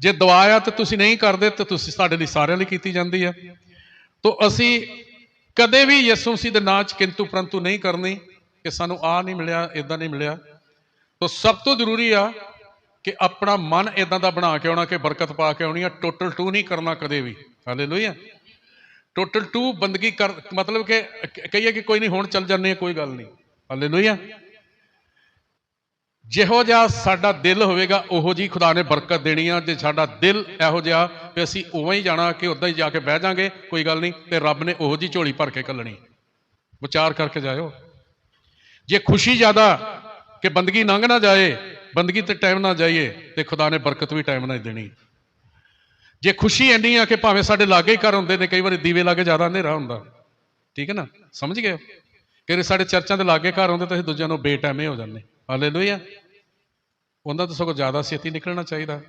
ਜੇ ਦੁਆ ਆ ਤੇ ਤੁਸੀਂ ਨਹੀਂ ਕਰਦੇ, ਤੇ ਤੁਸੀਂ ਸਾਡੇ ਲਈ ਸਾਰਿਆਂ ਲਈ ਕੀਤੀ ਜਾਂਦੀ ਆ। ਤੋ ਅਸੀਂ ਕਦੇ ਵੀ ਯਿਸੂ ਮਸੀਹ ਦੇ ਨਾਂ 'ਚ ਕਿੰਤੂ ਪਰੰਤੂ ਨਹੀਂ ਕਰਨੀ ਕਿ ਸਾਨੂੰ ਆ ਨਹੀਂ ਮਿਲਿਆ ਇਦਾਂ ਨਹੀਂ ਮਿਲਿਆ। ਤੋ ਸਭ ਤੋਂ ਜ਼ਰੂਰੀ ਆ ਕਿ ਆਪਣਾ ਮਨ ਇਦਾਂ ਦਾ ਬਣਾ ਕੇ ਆਉਣਾ ਕਿ ਬਰਕਤ ਪਾ ਕੇ ਆਉਣੀ ਆ। ਟੋਟਲ ਟੂ ਨਹੀਂ ਕਰਨਾ ਕਦੇ ਵੀ। ਹਾਲੇਲੂਇਆ ਟੋਟਲ ਟੂ ਬੰਦਗੀ ਕਰ, ਮਤਲਬ ਕਿ ਕ- ਕਹੀਏ ਕਿ ਕੋਈ ਨਹੀਂ, ਹੁਣ ਚੱਲ ਜਾਂਦੇ ਆ, ਕੋਈ ਗੱਲ ਨਹੀਂ। ਹਾਲੇਲੂਇਆ ਜਿਹੋ ਜਿਹਾ ਸਾਡਾ ਦਿਲ ਹੋਵੇਗਾ, ਉਹੋ ਜੀ ਖੁਦਾ ਨੇ ਬਰਕਤ ਦੇਣੀ ਆ। ਜੇ ਸਾਡਾ ਦਿਲ ਇਹੋ ਜਿਹਾ ਕਿ ਅਸੀਂ ਉਵੇਂ ਹੀ ਜਾਣਾ ਕਿ ਉਦਾਂ ਹੀ ਜਾ ਕੇ ਬਹਿ ਜਾਾਂਗੇ, ਕੋਈ ਗੱਲ ਨਹੀਂ, ਤੇ ਰੱਬ ਨੇ ਉਹੋ ਜੀ ਝੋਲੀ ਭਰ ਕੇ ਕੱਲਣੀ ਵਿਚਾਰ ਕਰਕੇ ਜਾਇਓ। ਜੇ ਖੁਸ਼ੀ ਜ਼ਿਆਦਾ ਕਿ ਬੰਦਗੀ ਲੰਘ ਨਾ ਜਾਏ, ਬੰਦਗੀ ਤੇ ਟਾਈਮ ਨਾ ਜਾਈਏ, ਤੇ ਖੁਦਾ ਨੇ ਬਰਕਤ ਵੀ ਟਾਈਮ ਨਾਲ ਹੀ ਦੇਣੀ। ਜੇ ਖੁਸ਼ੀ ਇੰਨੀ ਆ ਕਿ ਭਾਵੇਂ ਸਾਡੇ ਲਾਗੇ ਹੀ ਘਰ ਹੁੰਦੇ ਨੇ, ਕਈ ਵਾਰੀ ਦੀਵੇ ਲਾਗੇ ਜ਼ਿਆਦਾ ਹਨੇਰਾ ਹੁੰਦਾ। ਠੀਕ ਹੈ ਨਾ? ਸਮਝ ਗਏ ਕਿ ਸਾਡੇ ਚਰਚਾਂ ਦੇ ਲਾਗੇ ਘਰ ਹੁੰਦੇ, ਤਾਂ ਅਸੀਂ ਦੂਜਿਆਂ ਨੂੰ ਬੇਟਾਈਮੇ ਹੋ ਜਾਂਦੇ। ਹਾਲੇਲੂਇਆ। ਉਹਨਾਂ ਤੋਂ ਸਗੋਂ ਜ਼ਿਆਦਾ ਛੇਤੀ ਨਿਕਲਣਾ ਚਾਹੀਦਾ।